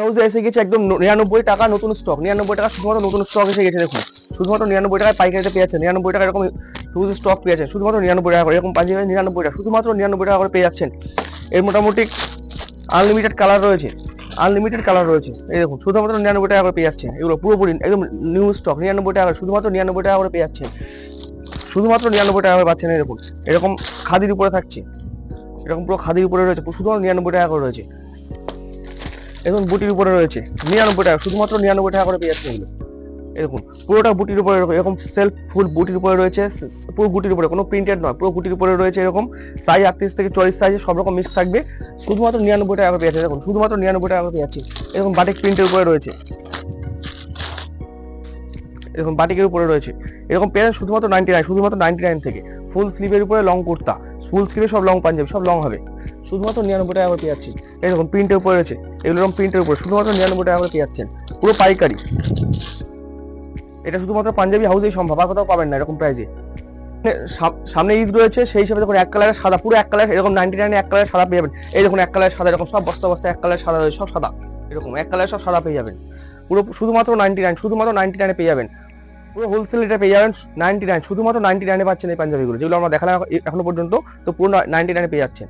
হাউসে এসে গেছে একদম নিরানব্বই টাকা নতুন স্টক নিরানব্বই টাকা শুধুমাত্র নতুন স্টক এসে গেছে, দেখুন। শুধুমাত্র নিরানব্বই টাকায় পাইকারিতে পেয়ে যাচ্ছেন। নিরানব্বই টাকা এরকম শুধু স্টক পেয়ে যাচ্ছেন। শুধুমাত্র নিরানব্বই টাকা করে, এরকম পাঞ্জাবি নিরানব্বই টাকা। শুধুমাত্র নিরানব্বই টাকা করে পেয়ে যাচ্ছেন। এর মোটামুটি আনলিমিটেড কালার রয়েছে। আনলিমিটেড কালার রয়েছে। এই দেখুন, শুধুমাত্র নিরানব্বই টাকা করে পেয়ে যাচ্ছেন। এগুলো পুরোপুরি একদম নিউ স্টক নিরানব্বই টাকা শুধুমাত্র নিরানব্বই টাকা করে পেয়ে যাচ্ছেন। শুধুমাত্র নিরানব্বই টাকা করে পাচ্ছেন দেখুন। এরকম খাদির উপরে থাকছে। এরকম পুরো খাদির উপরে রয়েছে। শুধুমাত্র নিরানব্বই টাকা করে রয়েছে। এখন বুটির উপরে রয়েছে, নিরানব্বই টাকা, শুধুমাত্র নিরানব্বই টাকা করে পেয়ে যাচ্ছে এরকম পুরোটা বুটির উপরে এরকম- সেলফ ফুল বুটির উপরে রয়েছে, পুরো বুটির উপরে, কোনো প্রিন্টেড নয়, পুরো বুটির উপরে রয়েছে এরকম সাইজ আটত্রিশ থেকে চল্লিশ সাইজে সব রকম মিক্স থাকবে, শুধুমাত্র নিরানব্বই টাকা পেয়ে যাচ্ছে। দেখুন, শুধুমাত্র নিরানব্বই টাকা পেয়ে যাচ্ছে। এরকম বাটিক প্রিন্টের উপরে রয়েছে। এরকম বাটিকের উপরে রয়েছে। এরকম পেয়ে শুধুমাত্র নাইনটি নাইন শুধুমাত্র নাইনটি নাইন থেকে। ফুল স্লিভের উপরে লং কুর্তা ফুল স্লিভে সব লং পাঞ্জাবি, সব লং হবে। শুধুমাত্র নিরানব্বই টাকা করে পেয়ে যাচ্ছি। এরকম প্রিন্টের উপরে রয়েছে। এগুলো এরকম প্রিন্টের উপরে, শুধুমাত্র নিরানব্বই টাকা করে পেয়ে যাচ্ছেন। পুরো পাইকারি। এটা শুধুমাত্র পাঞ্জাবি হাউসেই সম্ভব, আর কোথাও পাবেন না এরকম প্রাইজে সামনে ঈদ রয়েছে, সেই হিসাবে দেখুন এক কালারের সাদা, পুরো এক কালার এরকম নাইনটি নাইনে এক কালার সাদা পেয়ে যাবেন। এই দেখুন, এক কালার সাদা, এরকম সব বস্তা বস্তা এক কালার সাদা রয়েছে, সব সাদা। এরকম এক কালার সব সাদা পেয়ে যাবেন। পুরো শুধুমাত্র নাইনটি নাইন শুধুমাত্র নাইনটি নাইনে পেয়ে যাবেন। পুরো হোলসেল রেটে পেয়ে যাবেন নাইনটি নাইন শুধুমাত্র নাইনটি নাইনে পাচ্ছেন এই পাঞ্জাবিগুলো, যেগুলো আমরা দেখালাম এখনও পর্যন্ত, তো পুরো নাইনটি নাইনে পেয়ে যাচ্ছেন।